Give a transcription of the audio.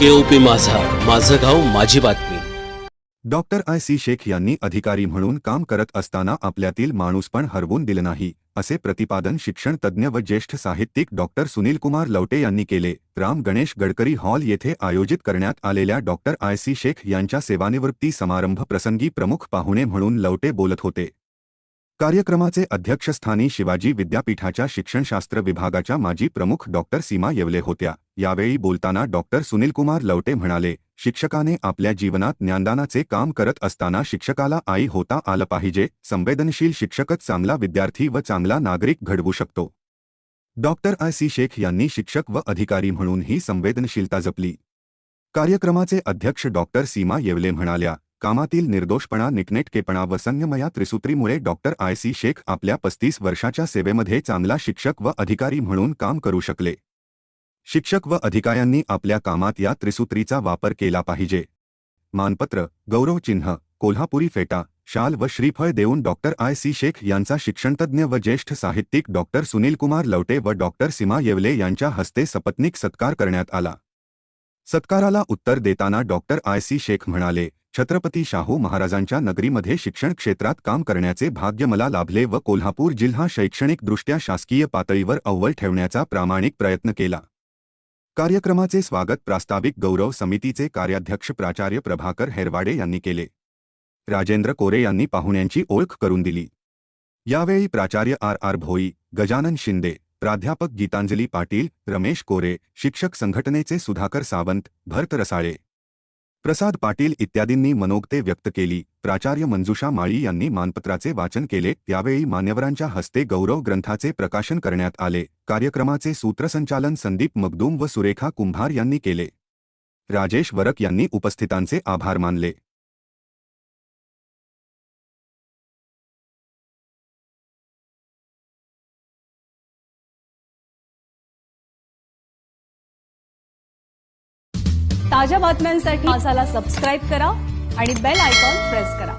केओपी माझा, माझं गाव माझी बातमी. डॉक्टर आय सी शेख यांनी अधिकारी म्हणून काम करत असताना आपल्यातील माणूसपण हरवून दिलं नाही, असे प्रतिपादन शिक्षण तज्ज्ञ व ज्येष्ठ साहित्यिक डॉक्टर सुनील कुमार लवटे यांनी केले. राम गणेश गडकरी हॉल येथे आयोजित करण्यात आलेल्या डॉक्टर आय सी शेख यांच्या सेवानिवृत्ती समारंभ प्रसंगी प्रमुख पाहुणे म्हणून लवटे बोलत होते. कार्यक्रमाचे अध्यक्षस्थानी शिवाजी विद्यापीठाच्या शिक्षणशास्त्र विभागाच्या माजी प्रमुख डॉक्टर सीमा येवले होत्या. यावेळी बोलताना डॉक्टर सुनीलकुमार लवटे म्हणाले शिक्षकाने आपल्या जीवनात ज्ञानदानाचे काम करत असताना शिक्षकाला आई होता आलं पाहिजे. संवेदनशील शिक्षकच चांगला विद्यार्थी व चांगला नागरिक घडवू शकतो. Doctor I. सी. शेख यांनी शिक्षक व अधिकारी म्हणून ही संवेदनशीलता जपली. कार्यक्रमाचे अध्यक्ष डॉक्टर सीमा येवले म्हणाल्या कामातील निर्दोषपणा निकनेटकेपणा व संयमया त्रिसूत्रीमुळे डॉक्टर आय. सी. शेख आपल्या पस्तीस वर्षाच्या सेवेमध्ये चांगला शिक्षक व अधिकारी म्हणून काम करू शकले. शिक्षक व अधिकाऱ्यांनी आपल्या कामात या त्रिसूत्रीचा वापर केला पाहिजे. मानपत्र गौरवचिन्ह कोल्हापुरी फेटा शाल व श्रीफळ देऊन डॉक्टर आय. सी. शेख यांचा शिक्षणतज्ज्ञ व ज्येष्ठ साहित्यिक डॉक्टर सुनीलकुमार लवटे व डॉक्टर सीमा येवले यांच्या हस्ते सपत्निक सत्कार करण्यात आला. सत्काराला उत्तर देताना डॉक्टर आय. सी. शेख म्हणाले छत्रपती शाहू महाराजांच्या नगरीमध्ये शिक्षण क्षेत्रात काम करण्याचे भाग्य मला लाभले व कोल्हापूर जिल्हा शैक्षणिकदृष्ट्या शासकीय पातळीवर अव्वल ठेवण्याचा प्रामाणिक प्रयत्न केला. कार्यक्रमाचे स्वागत प्रास्ताविक गौरव समितीचे कार्याध्यक्ष प्राचार्य प्रभाकर हेरवाडे यांनी केले. राजेंद्र कोरे यांनी पाहुण्यांची ओळख करून दिली. यावेळी प्राचार्य आर आर भोई गजानन शिंदे प्राध्यापक गीतांजली पाटील रमेश कोरे शिक्षक संघटनेचे सुधाकर सावंत भरत रसाळे प्रसाद पाटील इत्यादींनी मनोगते व्यक्त केली. प्राचार्य मंजुषा माळी यांनी मानपत्राचे वाचन केले. यावेळी मान्यवरांच्या हस्ते गौरव ग्रंथाचे प्रकाशन करण्यात आले. कार्यक्रमाचे सूत्रसंचालन संदीप मगदूम व सुरेखा कुंभार यांनी केले. राजेश वरक यांनी उपस्थितांचे आभार मानले. ताज्या बातम्यांसाठी मासाला सबस्क्राईब करा आणि बेल आयकॉन प्रेस करा.